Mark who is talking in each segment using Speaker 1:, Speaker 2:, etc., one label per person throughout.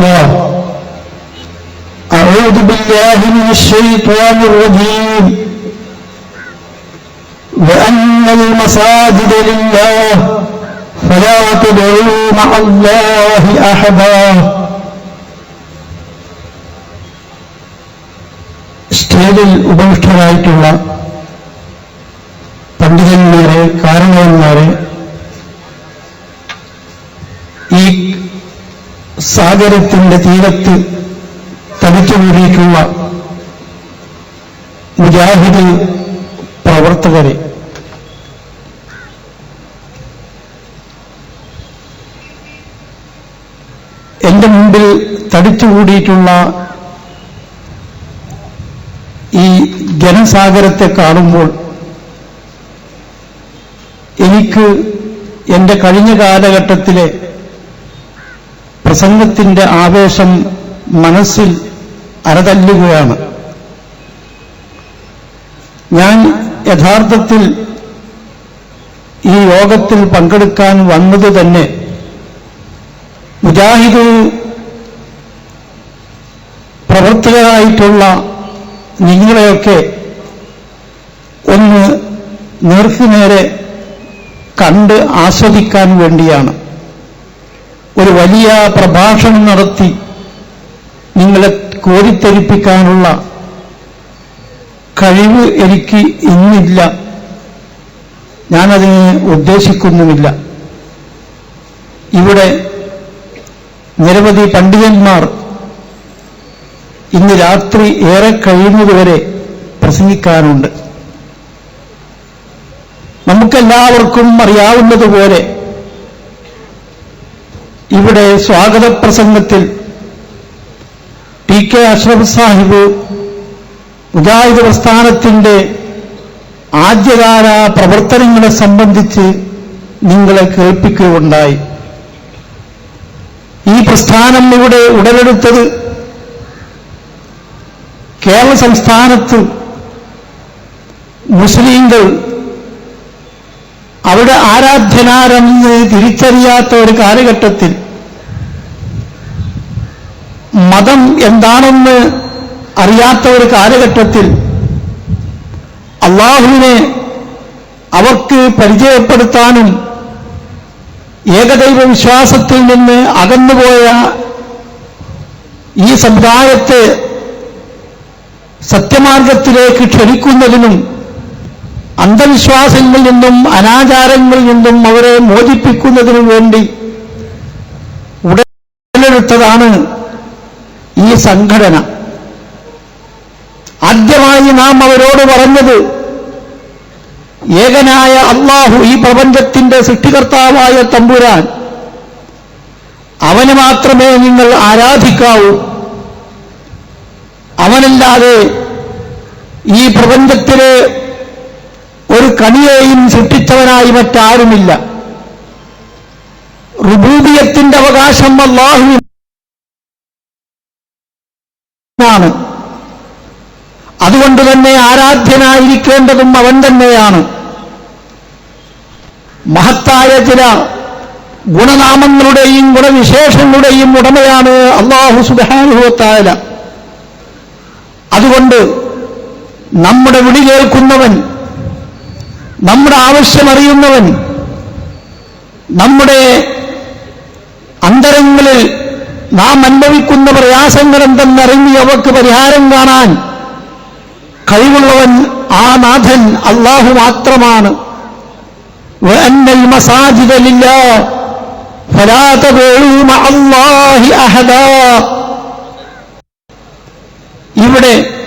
Speaker 1: الله أعوذ بالله من الشيطان الرجيم وأن المساجد لله فلا تدعوا مع الله أحدا സ്റ്റേജിൽ ഉപവിഷ്ടരായിട്ടുള്ള പണ്ഡിതന്മാരെ കാരണവന്മാരെ ഈ സാഗരത്തിന്റെ തീരത്ത് തടിച്ചുകൂടിയിട്ടുള്ള മുജാഹിദ് പ്രവർത്തകരെ. എന്റെ മുമ്പിൽ തടിച്ചുകൂടിയിട്ടുള്ള ഈ ജനസാഗരത്തെ കാണുമ്പോൾ എനിക്ക് എന്റെ കഴിഞ്ഞ കാലഘട്ടത്തിലെ പ്രസംഗത്തിന്റെ ആവേശം മനസ്സിൽ അരതല്ലുകയാണ്. ഞാൻ യഥാർത്ഥത്തിൽ ഈ യോഗത്തിൽ പങ്കെടുക്കാൻ വന്നത് തന്നെ മുജാഹിദ് പ്രവർത്തകരായിട്ടുള്ള നിങ്ങളെയൊക്കെ ഒന്ന് നേർക്കുനേരെ കണ്ട് ആസ്വദിക്കാൻ വേണ്ടിയാണ്. ഒരു വലിയ പ്രഭാഷണം നടത്തി നിങ്ങളെ കോരിത്തെരിപ്പിക്കാനുള്ള കഴിവ് എനിക്ക് ഇന്നില്ല. ഞാനതിന് ഉദ്ദേശിക്കുന്നുമില്ല. ഇവിടെ നിരവധി പണ്ഡിതന്മാർ ഇന്ന് രാത്രി ഏറെ കഴിയുന്നതുവരെ പ്രസംഗിക്കാനുണ്ട്. നമുക്കെല്ലാവർക്കും അറിയാവുന്നതുപോലെ ഇവിടെ സ്വാഗത പ്രസംഗത്തിൽ ടി കെ അഷ്റഫ് സാഹിബ് മുജാഹിദ് പ്രസ്ഥാനത്തിന്റെ ആദ്യകാല പ്രവർത്തനങ്ങളെ സംബന്ധിച്ച് നിങ്ങളെ കേൾപ്പിക്കുകയുണ്ടായി. ഈ പ്രസ്ഥാനം ഇവിടെ ഉടലെടുത്തത് കേരള സംസ്ഥാനത്ത് മുസ്ലിങ്ങൾ അവിടെ ആരാധ്യനാരെന്ന് തിരിച്ചറിയാത്ത ഒരു കാലഘട്ടത്തിൽ മതം എന്താണെന്ന് അറിയാത്ത ഒരു കാലഘട്ടത്തിൽ അള്ളാഹുവിനെ അവർക്ക് പരിചയപ്പെടുത്താനും ഏകദൈവ വിശ്വാസത്തിൽ നിന്ന് അകന്നുപോയ ഈ സമുദായത്തെ സത്യമാർഗത്തിലേക്ക് ക്ഷണിക്കുന്നതിനും അന്ധവിശ്വാസങ്ങളിൽ നിന്നും അനാചാരങ്ങളിൽ നിന്നും അവരെ മോചിപ്പിക്കുന്നതിനു വേണ്ടി ഉടലെടുത്തതാണ് ഈ സംഘടന. ആദ്യമായി നാം അവരോട് പറഞ്ഞത് ഏകനായ അള്ളാഹു ഈ പ്രപഞ്ചത്തിന്റെ സൃഷ്ടികർത്താവായ തമ്പുരാൻ അവന് മാത്രമേ നിങ്ങൾ ആരാധിക്കാവൂ. അവനല്ലാതെ ഈ പ്രപഞ്ചത്തിലെ ഒരു കണിയെയും സൃഷ്ടിച്ചവനായി മറ്റാരുമില്ല. റുബൂബിയത്തിന്റെ അവകാശം അള്ളാഹുവിനാണ് അതുകൊണ്ട് തന്നെ ആരാധ്യനായിരിക്കേണ്ടതും അവൻ തന്നെയാണ്. മഹത്തായ ചില ഗുണനാമങ്ങളുടെയും ഗുണവിശേഷങ്ങളുടെയും ഉടമയാണ് അള്ളാഹു സുബാനുഭവത്തായ അതുകൊണ്ട് നമ്മുടെ വിളി കേൾക്കുന്നവൻ നമ്മുടെ ആവശ്യമറിയുന്നവൻ നമ്മുടെ അന്തരങ്ങളിൽ നാം അനുഭവിക്കുന്ന പ്രയാസങ്ങൾ എന്തെന്നറിഞ്ഞ് അവർക്ക് പരിഹാരം കാണാൻ കഴിവുള്ളവൻ ആ നാഥൻ അള്ളാഹു മാത്രമാണ്. ഇവിടെ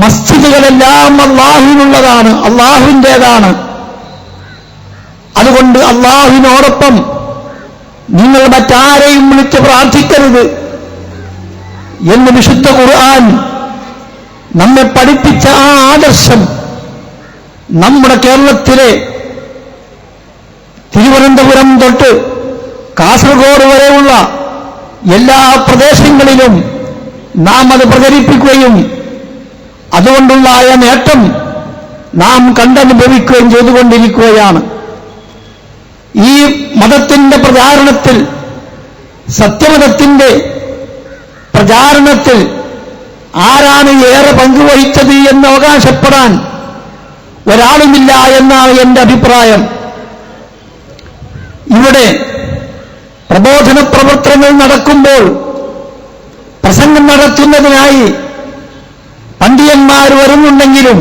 Speaker 1: മസ്ജിദുകളെല്ലാം അള്ളാഹുവിനുള്ളതാണ് അള്ളാഹുവിന്റെതാണ്. അതുകൊണ്ട് അള്ളാഹുവിനോടൊപ്പം നിങ്ങൾ മറ്റാരെയും വിളിച്ച് പ്രാർത്ഥിക്കരുത് എന്ന് വിശുദ്ധ ഖുർആൻ നമ്മെ പഠിപ്പിച്ച ആ ആദർശം നമ്മുടെ കേരളത്തിലെ തിരുവനന്തപുരം തൊട്ട് കാസർഗോഡ് വരെയുള്ള എല്ലാ പ്രദേശങ്ങളിലും നാം അത് പ്രചരിപ്പിക്കുകയും അതുകൊണ്ടുള്ളായ നേട്ടം നാം കണ്ടനുഭവിക്കുകയും ചെയ്തുകൊണ്ടിരിക്കുകയാണ്. ഈ മതത്തിന്റെ പ്രചാരണത്തിൽ സത്യമതത്തിന്റെ പ്രചാരണത്തിൽ ആരാണ് ഏറെ പങ്കുവഹിച്ചത് എന്ന് അവകാശപ്പെടാൻ ഒരാളുമില്ല എന്നാണ് എന്റെ അഭിപ്രായം. ഇവിടെ പ്രബോധന പ്രവർത്തനങ്ങൾ നടക്കുമ്പോൾ പ്രസംഗം നടത്തുന്നതിനായി പണ്ഡിതന്മാർ വരുന്നുണ്ടെങ്കിലും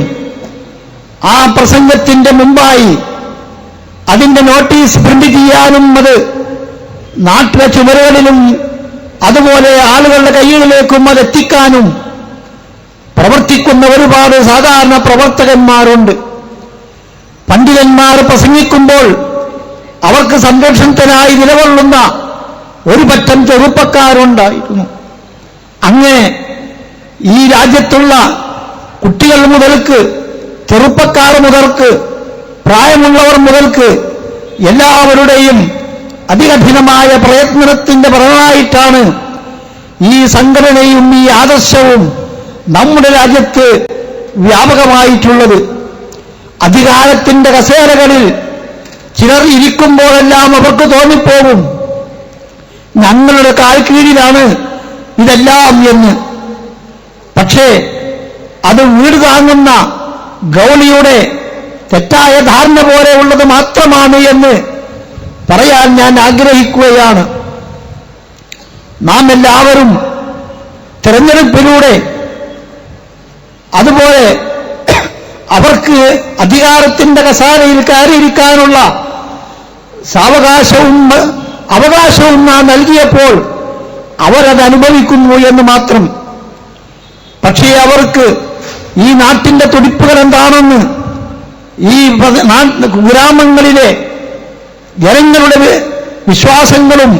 Speaker 1: ആ പ്രസംഗത്തിന്റെ മുമ്പായി അതിന്റെ നോട്ടീസ് പ്രിന്റ് ചെയ്യാനും അത് നാട്ടിലെ ചുമരുകളിലും അതുപോലെ ആളുകളുടെ കൈകളിലേക്കും അത് എത്തിക്കാനും പ്രവർത്തിക്കുന്ന ഒരുപാട് സാധാരണ പ്രവർത്തകന്മാരുണ്ട്. പണ്ഡിതന്മാർ പ്രസംഗിക്കുമ്പോൾ അവർക്ക് സംരക്ഷണത്തിനായി നിലകൊള്ളുന്ന ഒരു പറ്റം ചെറുപ്പക്കാരുണ്ടായിരുന്നു. അങ്ങനെ ഈ രാജ്യത്തുള്ള കുട്ടികൾ മുതൽക്ക് ചെറുപ്പക്കാർ മുതൽക്ക് പ്രായമുള്ളവർ മുതൽക്ക് എല്ലാവരുടെയും അതികഠിനമായ പ്രയത്നത്തിന്റെ ഫലമായിട്ടാണ് ഈ സംഘടനയും ഈ ആദർശവും നമ്മുടെ രാജ്യത്ത് വ്യാപകമായിട്ടുള്ളത്. അധികാരത്തിന്റെ കസേരകളിൽ ചിലർ ഇരിക്കുമ്പോഴെല്ലാം അവർക്ക് തോന്നിപ്പോകും. ഞങ്ങളുടെ കാൽക്കീഴിലാണ് ഇതെല്ലാം എന്ന്. പക്ഷേ അത് വീട് താങ്ങുന്ന ഗൗളിയുടെ തെറ്റായ ധാരണ പോലെയുള്ളത് മാത്രമാണ് എന്ന് പറയാൻ ഞാൻ ആഗ്രഹിക്കുകയാണ്. നാം എല്ലാവരും തെരഞ്ഞെടുപ്പിലൂടെ അതുപോലെ അവർക്ക് അധികാരത്തിന്റെ കസാരയിൽ കയറിയിരിക്കാനുള്ള സാവകാശവും അവകാശവും നാം നൽകിയപ്പോൾ അവരത് അനുഭവിക്കുന്നു എന്ന് മാത്രം. പക്ഷേ അവർക്ക് ഈ നാട്ടിന്റെ തുടിപ്പുകൾ എന്താണെന്ന് ഈ ഗ്രാമങ്ങളിലെ ജനങ്ങളുടെ വിശ്വാസങ്ങളും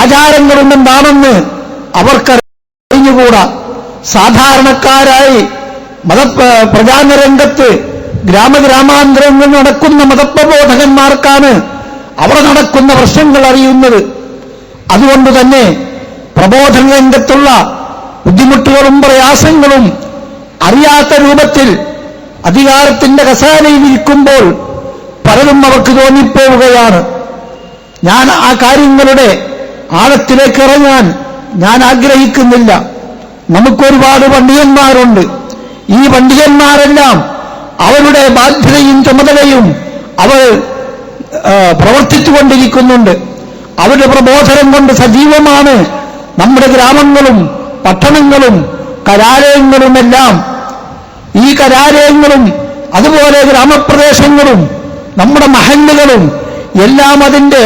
Speaker 1: ആചാരങ്ങളും എന്താണെന്ന് അവർക്കറിഞ്ഞുകൂടാ. സാധാരണക്കാരായി മത പ്രചാരണ രംഗത്ത് ഗ്രാമഗ്രാമാന്തരങ്ങളിൽ നടക്കുന്ന മതപ്രബോധകന്മാർക്കാണ് അവിടെ നടക്കുന്ന പ്രശ്നങ്ങൾ അറിയുന്നത്. അതുകൊണ്ട് തന്നെ പ്രബോധന രംഗത്തുള്ള ബുദ്ധിമുട്ടുകളും പ്രയാസങ്ങളും അറിയാത്ത രൂപത്തിൽ അധികാരത്തിന്റെ കസാനയിൽ ഇരിക്കുമ്പോൾ പലരും അവർക്ക് തോന്നിപ്പോവുകയാണ്. ഞാൻ ആ കാര്യങ്ങളുടെ ആഴത്തിലേക്ക് ഇറങ്ങാൻ ഞാൻ ആഗ്രഹിക്കുന്നില്ല. നമുക്കൊരുപാട് പണ്ഡിതന്മാരുണ്ട്. ഈ പണ്ഡിതന്മാരെല്ലാം അവരുടെ ബാധ്യതയും ചുമതലയും അവർ പ്രവർത്തിച്ചുകൊണ്ടിരിക്കുന്നുണ്ട്. അവരുടെ പ്രബോധനം കൊണ്ട് സജീവമാണ് നമ്മുടെ ഗ്രാമങ്ങളും പട്ടണങ്ങളും കലാലയങ്ങളുമെല്ലാം ഈ കലാലയങ്ങളും അതുപോലെ ഗ്രാമപ്രദേശങ്ങളും നമ്മുടെ മഹല്ലുകളും എല്ലാം അതിന്റെ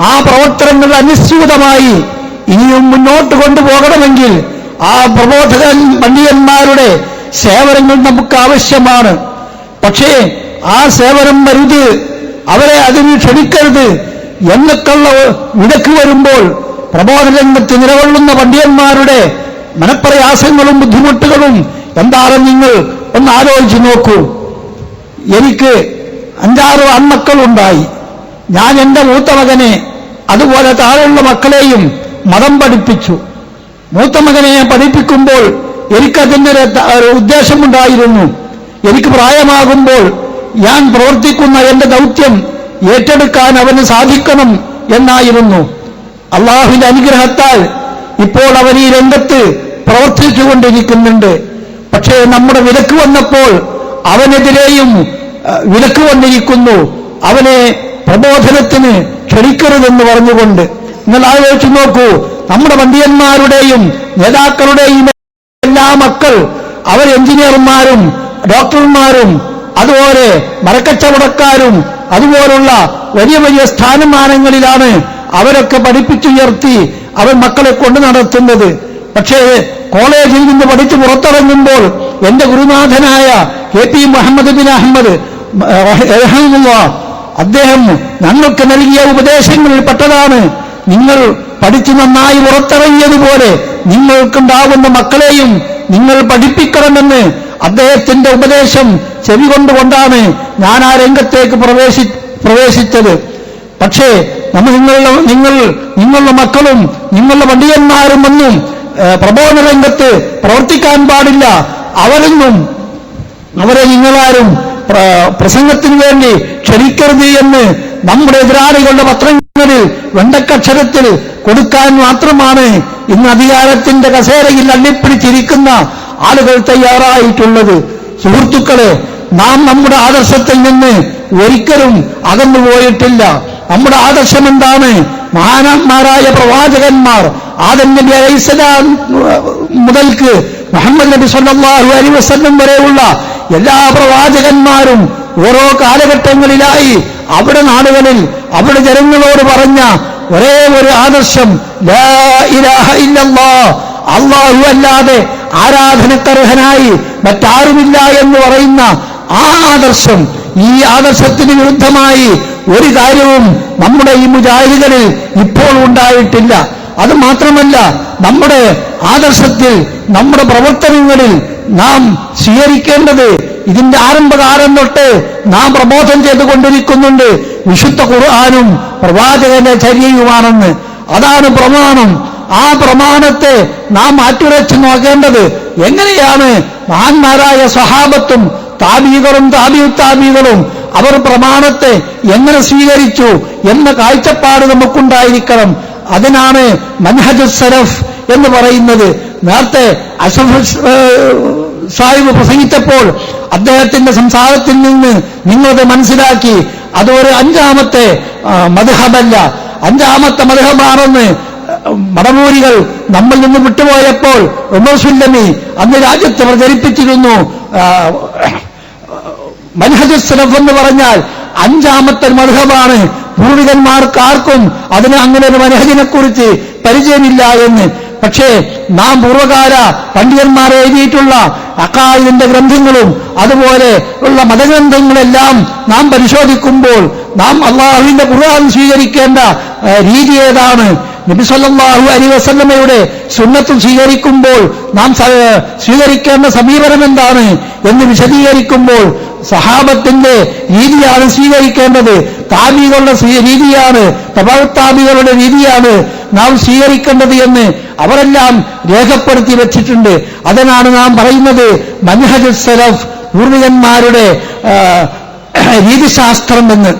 Speaker 1: ആ പ്രവർത്തനങ്ങൾ അനിശ്ചിതമായി ഇനിയും മുന്നോട്ട് കൊണ്ടുപോകണമെങ്കിൽ ആ പ്രബോധകൻ പണ്ഡിതന്മാരുടെ സേവനങ്ങൾ നമുക്ക് ആവശ്യമാണ് പക്ഷേ ആ സേവനം വരുത് അവരെ അതിന് ക്ഷണിക്കരുത് എന്നൊക്കെയുള്ള വിലക്ക് വരുമ്പോൾ പ്രബോധ രംഗത്ത് നിലകൊള്ളുന്ന പണ്ഡിതന്മാരുടെ മനപ്രയാസങ്ങളും ബുദ്ധിമുട്ടുകളും എന്താണെന്ന് നിങ്ങൾ ഒന്ന് ആലോചിച്ച് നോക്കൂ. എനിക്ക് അഞ്ചാറ് ആൺമക്കളുണ്ടായി. ഞാൻ എന്റെ മൂത്ത മകനെ അതുപോലെ താഴെയുള്ള മക്കളെയും മതം പഠിപ്പിച്ചു. മൂത്ത മകനെ ഞാൻ പഠിപ്പിക്കുമ്പോൾ എനിക്കതിന്റെ ഒരു ഉദ്ദേശമുണ്ടായിരുന്നു. എനിക്ക് പ്രായമാകുമ്പോൾ ഞാൻ പ്രവർത്തിക്കുന്ന എന്റെ ദൗത്യം ഏറ്റെടുക്കാൻ അവന് സാധിക്കണം എന്നായിരുന്നു. അള്ളാഹുവിന്റെ അനുഗ്രഹത്താൽ ഇപ്പോൾ അവർ ഈ രംഗത്ത് പ്രവർത്തിച്ചുകൊണ്ടിരിക്കുന്നുണ്ട്. പക്ഷേ നമ്മുടെ വിലക്ക് വന്നപ്പോൾ അവനെതിരെയും വിലക്ക് വന്നിരിക്കുന്നു. അവനെ പ്രബോധനത്തിന് ക്ഷണിക്കരുതെന്ന് പറഞ്ഞുകൊണ്ട്. നിങ്ങൾ ആലോചിച്ചു നോക്കൂ നമ്മുടെ പണ്ഡിതന്മാരുടെയും നേതാക്കളുടെയും എല്ലാ മക്കൾ അവർ എഞ്ചിനീയർമാരും ഡോക്ടർമാരും അതുപോലെ മരക്കച്ചവടക്കാരും അതുപോലുള്ള വലിയ വലിയ സ്ഥാനമാനങ്ങളിലാണ് അവരൊക്കെ പഠിപ്പിച്ചുയർത്തി അവർ മക്കളെ കൊണ്ടു നടത്തുന്നത്. പക്ഷേ കോളേജിൽ നിന്ന് പഠിച്ച് പുറത്തിറങ്ങുമ്പോൾ എന്റെ ഗുരുനാഥനായ K P Muhammad bin Ahmed അദ്ദേഹം ഞങ്ങൾക്ക് നൽകിയ ഉപദേശങ്ങളിൽ പെട്ടതാണ്. നിങ്ങൾ പഠിച്ചു നന്നായി പുറത്തിറങ്ങിയതുപോലെ നിങ്ങൾക്കുണ്ടാകുന്ന മക്കളെയും നിങ്ങൾ പഠിപ്പിക്കണമെന്ന് അദ്ദേഹത്തിന്റെ ഉപദേശം ചെവികൊണ്ടുകൊണ്ടാണ് ഞാൻ ആ രംഗത്തേക്ക് പ്രവേശി പ്രവേശിച്ചത്. പക്ഷേ നമ്മൾ നിങ്ങളുടെ നിങ്ങൾ നിങ്ങളുടെ മക്കളും നിങ്ങളുടെ പണ്ഡിതന്മാരും ഒന്നും പ്രബോധന രംഗത്ത് പ്രവർത്തിക്കാൻ പാടില്ല. അവരൊന്നും അവരെ നിങ്ങളാരും പ്ര- പ്രസംഗത്തിന് വേണ്ടി ക്ഷണിക്കരുത് എന്ന് നമ്മുടെ എതിരാളികളുടെ പത്രങ്ങളിൽ ങ്ങളിൽ വെണ്ടക്കക്ഷരത്തിൽ കൊടുക്കാൻ മാത്രമാണ് ഇന്ന് അധികാരത്തിന്റെ കസേരയിൽ അള്ളിപ്പിടിച്ചിരിക്കുന്ന ആളുകൾ തയ്യാറായിട്ടുള്ളത്. സുഹൃത്തുക്കളെ നാം നമ്മുടെ ആദർശത്തിൽ നിന്ന് ഒരിക്കലും അകന്നുപോയിട്ടില്ല നമ്മുടെ ആദർശം എന്താണ്? മഹാനാത്മാരായ പ്രവാചകന്മാർ ആദം നബി അലൈസലാം മുതൽക്ക് മുഹമ്മദ് നബി സല്ലാഹു അലൈഹി വസല്ലം വരെയുള്ള എല്ലാ പ്രവാചകന്മാരും ഓരോ കാലഘട്ടങ്ങളിലായി അവിടെ നാടുകളിൽ അവിടെ ജനങ്ങളോട് പറഞ്ഞ ഒരേ ഒരു ആദർശം അള്ളാഹു അല്ലാതെ ആരാധനക്കർഹനായി മറ്റാരുമില്ല എന്ന് പറയുന്ന ആ ആദർശം ഈ ആദർശത്തിന് വിരുദ്ധമായി ഒരു കാര്യവും നമ്മുടെ ഈ മുജാഹിദുകളിൽ ഇപ്പോൾ ഉണ്ടായിട്ടില്ല. അത് മാത്രമല്ല നമ്മുടെ ആദർശത്തിൽ നമ്മുടെ പ്രവർത്തനങ്ങളിൽ നാം സ്വീകരിക്കേണ്ടത് ഇതിന്റെ ആരംഭകാലം തൊട്ട് നാം പ്രബോധം ചെയ്തുകൊണ്ടിരിക്കുന്നുണ്ട്. വിശുദ്ധ ഖുർആാനും പ്രവാചകന്റെ ചര്യയുമാണെന്ന്. അതാണ് പ്രമാണം. ആ പ്രമാണത്തെ നാം മാറ്റുരച്ചു നോക്കേണ്ടത് എങ്ങനെയാണ് മഹാന്മാരായ സഹാബത്തും താബീകളും താബിയു താബീകളും അവർ പ്രമാണത്തെ എങ്ങനെ സ്വീകരിച്ചു എന്ന കാഴ്ചപ്പാട് നമുക്കുണ്ടായിരിക്കണം. അതിനാണ് മൻഹജ് സരഫ് എന്ന് പറയുന്നത്. നേരത്തെ അഷഫ് സാഹിബ് പ്രസംഗിച്ചപ്പോൾ അദ്ദേഹത്തിന്റെ സംസാരത്തിൽ നിന്ന് നിങ്ങളത് മനസ്സിലാക്കി. അതൊരു അഞ്ചാമത്തെ മധുഹബല്ല അഞ്ചാമത്തെ മധുഹബാണെന്ന് മടമൂരികൾ നമ്മൾ നിന്ന് വിട്ടുപോയപ്പോൾ ഉമർ സുല്ലമി അന്ന് രാജ്യത്ത് പ്രചരിപ്പിച്ചിരുന്നു. മൻഹജ് എന്ന് പറഞ്ഞാൽ അഞ്ചാമത്തെ മധുഹബാണ് പൂർവികന്മാർക്ക് ആർക്കും അതിന് അങ്ങനെ ഒരു മനഹജിനെ കുറിച്ച് പരിചയമില്ല എന്ന്. പക്ഷേ നാം പൂർവകാല പണ്ഡിതന്മാർ എഴുതിയിട്ടുള്ള അക്കായതിന്റെ ഗ്രന്ഥങ്ങളും അതുപോലെ ഉള്ള മതഗ്രന്ഥങ്ങളെല്ലാം നാം പരിശോധിക്കുമ്പോൾ നാം അള്ളാഹുവിന്റെ ഖുർആൻ സ്വീകരിക്കേണ്ട രീതി ഏതാണ്? നബി അലി വസല്ലമ്മയുടെ സുന്നത്ത് സ്വീകരിക്കുമ്പോൾ നാം സ്വീകരിക്കേണ്ട സമീപനം എന്താണ് എന്ന് വിശദീകരിക്കുമ്പോൾ സഹാബത്തിന്റെ രീതിയാണ് സ്വീകരിക്കേണ്ടത്. താബികളുടെ രീതിയാണ് തപാവത്താബികളുടെ രീതിയാണ് നാം സ്വീകരിക്കേണ്ടത് എന്ന് അവരെല്ലാം രേഖപ്പെടുത്തി വെച്ചിട്ടുണ്ട്. അതിനാണ് നാം പറയുന്നത് മൻഹജ് സലഫ് പൂർവികന്മാരുടെ രീതിശാസ്ത്രം എന്ന്.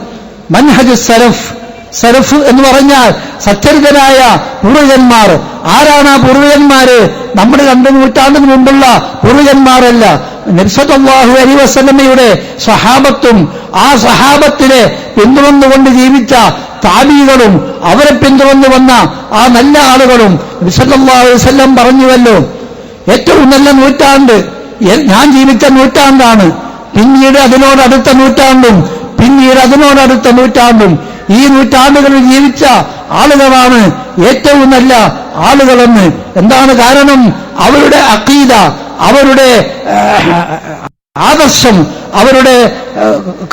Speaker 1: മൻഹജ് സലഫ് സലഫ് എന്ന് പറഞ്ഞാൽ സച്ചരിതരായ പൂർവികന്മാർ. ആരാണ് ആ പൂർവികന്മാര്? നമ്മുടെ രണ്ട് നൂറ്റാണ്ടിന് മുമ്പുള്ള പൂർവികന്മാരല്ല. നബ്സത്തല്ലാഹു അലി വസ്ലമയുടെ സഹാബത്തും ആ സഹാബത്തിനെ പിന്തുടർന്നുകൊണ്ട് ജീവിച്ച താബികളും അവരെ പിന്തുടർന്നു വന്ന ആ നല്ല ആളുകളും നബ്സല്ലാഹു അലൈഹി വസല്ലം പറഞ്ഞുവല്ലോ. ഏറ്റവും നല്ല നൂറ്റാണ്ട്. ഞാൻ ജീവിച്ച നൂറ്റാണ്ടാണ്. പിന്നീട് അതിനോടടുത്ത നൂറ്റാണ്ടും പിന്നീട് അതിനോടടുത്ത നൂറ്റാണ്ടും ഈ നൂറ്റാണ്ടുകളിൽ ജീവിച്ച ആളുകളാണ് ഏറ്റവും നല്ല ആളുകളെന്ന്. എന്താണ് കാരണം? അവരുടെ അക്കീത അവരുടെ ആദർശം അവരുടെ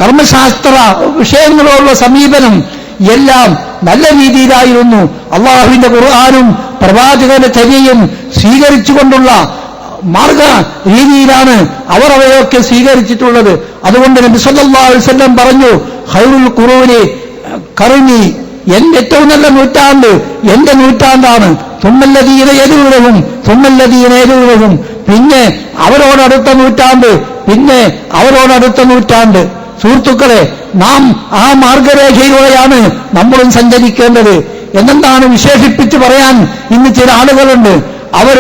Speaker 1: കർമ്മശാസ്ത്ര വിഷയങ്ങളോടുള്ള സമീപനം എല്ലാം നല്ല രീതിയിലായിരുന്നു. അള്ളാഹുവിന്റെ ഖുർആാനും പ്രവാചകന്റെ ചര്യയും സ്വീകരിച്ചുകൊണ്ടുള്ള മാർഗ രീതിയിലാണ് അവർ അവയൊക്കെ സ്വീകരിച്ചിട്ടുള്ളത്. അതുകൊണ്ട് നബി സല്ലല്ലാഹു അലൈഹി വസല്ലം പറഞ്ഞു ഖൈറുൽ ഖുറൂനി കറുനി എന്റെ ഏറ്റവും നല്ല നൂറ്റാണ്ട് എന്റെ നൂറ്റാണ്ടാണ്. തുമ്മല്ലതീന എതിരുള്ളവും തുമ്മല്ലതീന എതിരുള്ളവും പിന്നെ അവരോടടുത്ത നൂറ്റാണ്ട് പിന്നെ അവരോടടുത്ത നൂറ്റാണ്ട്. സുഹൃത്തുക്കളെ നാം ആ മാർഗരേഖയിലൂടെയാണ് നമ്മളും സഞ്ചരിക്കേണ്ടത്. എന്നെന്താണ് വിശേഷിപ്പിച്ച് പറയാൻ ഇന്ന് ചില ആളുകളുണ്ട്. അവർ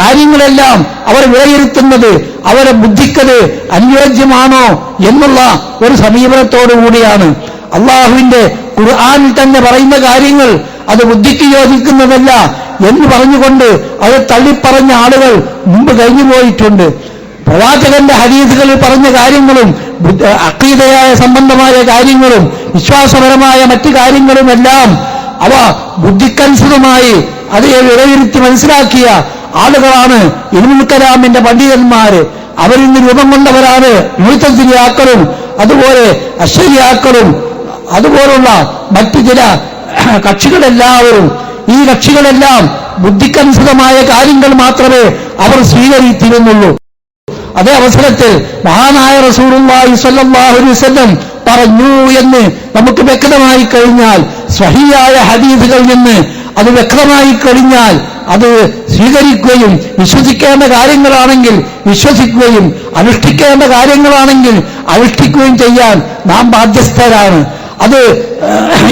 Speaker 1: കാര്യങ്ങളെല്ലാം അവർ വിലയിരുത്തുന്നത് അവരെ ബുദ്ധിക്കത് അനുയോജ്യമാണോ എന്നുള്ള ഒരു സമീപനത്തോടു കൂടിയാണ്. അള്ളാഹുവിന്റെ ഖുർആാനിൽ തന്നെ പറയുന്ന കാര്യങ്ങൾ അത് ബുദ്ധിക്ക് യോജിക്കുന്നതല്ല എന്ന് പറഞ്ഞുകൊണ്ട് അത് തള്ളിപ്പറഞ്ഞ ആളുകൾ മുമ്പ് കഴിഞ്ഞു പോയിട്ടുണ്ട്. പ്രവാചകന്റെ ഹരീസുകളിൽ പറഞ്ഞ കാര്യങ്ങളും അക്കീതയായ സംബന്ധമായ കാര്യങ്ങളും വിശ്വാസപരമായ മറ്റു കാര്യങ്ങളുമെല്ലാം അവ ബുദ്ധിക്കനുസൃതമായി അത് വിലയിരുത്തി മനസ്സിലാക്കിയ ആളുകളാണ് ഇൽമുൽ കലാമിന്റെ പണ്ഡിതന്മാര്. നിന്ന് രൂപം കൊണ്ടവരാണ് മുഴുത്തസിരിയാക്കളും അതുപോലെ അശ്വരിയാക്കളും അതുപോലുള്ള മറ്റു ചില കക്ഷികളെല്ലാവരും ഈ കക്ഷികളെല്ലാം ബുദ്ധിക്കനുസൃതമായ കാര്യങ്ങൾ മാത്രമേ അവർ സ്വീകരിച്ചിരുന്നുള്ളൂ. അതേ അവസരത്തിൽ മഹാനായ അലൈഹി വസല്ലം പറഞ്ഞു എന്ന് നമുക്ക് വ്യക്തമായി കഴിഞ്ഞാൽ സ്വഹിയായ ഹദീസുകളിൽ നിന്ന് അത് വ്യക്തമായി കഴിഞ്ഞാൽ അത് സ്വീകരിക്കുകയും വിശ്വസിക്കേണ്ട കാര്യങ്ങളാണെങ്കിൽ വിശ്വസിക്കുകയും അനുഷ്ഠിക്കേണ്ട കാര്യങ്ങളാണെങ്കിൽ അനുഷ്ഠിക്കുകയും ചെയ്യാൻ നാം ബാധ്യസ്ഥരാണ്. അത്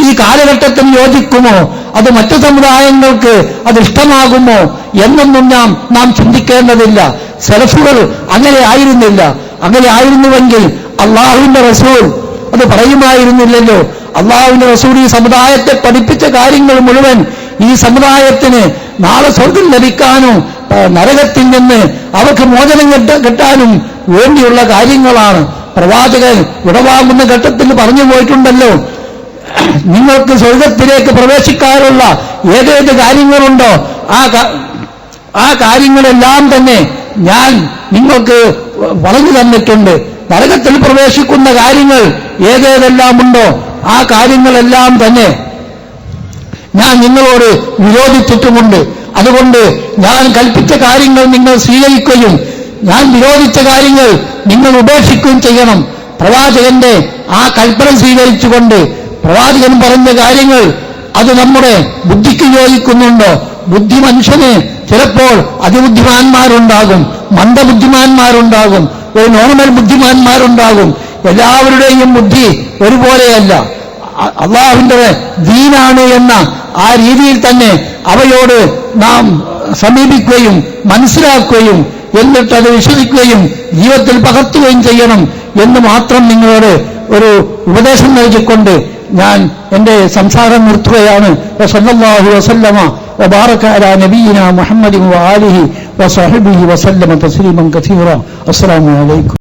Speaker 1: ഈ കാലഘട്ടത്തിന് യോജിക്കുമോ? അത് മറ്റു സമുദായങ്ങൾക്ക് അത് ഇഷ്ടമാകുമോ? എന്നൊന്നും നാം നാം ചിന്തിക്കേണ്ടതില്ല. സെലഫുകൾ അങ്ങനെ ആയിരുന്നില്ല. അങ്ങനെ ആയിരുന്നുവെങ്കിൽ അള്ളാഹുവിന്റെ റസൂൽ അത് പറയുമായിരുന്നില്ലല്ലോ. അള്ളാഹുവിന്റെ റസൂൽ ഈ സമുദായത്തെ പഠിപ്പിച്ച കാര്യങ്ങൾ മുഴുവൻ ഈ സമുദായത്തിന് നാളെ സ്വർഗം ലഭിക്കാനും നരകത്തിൽ നിന്ന് അവർക്ക് മോചനം കിട്ട- കിട്ടാനും വേണ്ടിയുള്ള കാര്യങ്ങളാണ്. പ്രവാചകൻ വിടവാങ്ങുന്ന ഘട്ടത്തിൽ പറഞ്ഞു പോയിട്ടുണ്ടല്ലോ. നിങ്ങൾക്ക് സ്വർഗത്തിലേക്ക് പ്രവേശിക്കാനുള്ള ഏതേത് കാര്യങ്ങളുണ്ടോ ആ ആ കാര്യങ്ങളെല്ലാം തന്നെ ഞാൻ നിങ്ങൾക്ക് പറഞ്ഞു തന്നിട്ടുണ്ട്. നരകത്തിൽ പ്രവേശിക്കുന്ന കാര്യങ്ങൾ ഏതേതെല്ലാം ഉണ്ടോ ആ കാര്യങ്ങളെല്ലാം തന്നെ ഞാൻ നിങ്ങളോട് വിരോധിച്ചിട്ടുമുണ്ട്. അതുകൊണ്ട് ഞാൻ കൽപ്പിച്ച കാര്യങ്ങൾ നിങ്ങൾ സ്വീകരിക്കുകയും ഞാൻ വിരോധിച്ച കാര്യങ്ങൾ നിങ്ങൾ ഉപേക്ഷിക്കുകയും ചെയ്യണം. പ്രവാചകന്റെ ആ കൽപ്പന സ്വീകരിച്ചുകൊണ്ട് പ്രവാചകൻ പറഞ്ഞ കാര്യങ്ങൾ അത് നമ്മുടെ ബുദ്ധിക്ക് യോജിക്കുന്നുണ്ടോ? ബുദ്ധി മനുഷ്യന് ചിലപ്പോൾ അതിബുദ്ധിമാന്മാരുണ്ടാകും മന്ദബുദ്ധിമാന്മാരുണ്ടാകും ഒരു നോർമൽ ബുദ്ധിമാന്മാരുണ്ടാകും. എല്ലാവരുടെയും ബുദ്ധി ഒരുപോലെയല്ല. അള്ളാഹുവിന്റെ ദീനാണ് എന്ന ആ രീതിയിൽ തന്നെ അവയോട് നാം സമീപിക്കുകയും മനസ്സിലാക്കുകയും എന്നിട്ട് അത് വിശ്വസിക്കുകയും ജീവിതത്തിൽ പകർത്തുകയും ചെയ്യണം എന്ന് മാത്രം നിങ്ങളോട് ഒരു ഉപദേശം നൽകിക്കൊണ്ട് ഞാൻ എന്റെ സംസാരം നിർത്തുകയാണ് വസല്ലല്ലാഹു വസല്ലമ وبارك على نبينا محمد وآله وصحبه وسلم تسليما كثيرا السلام عليكم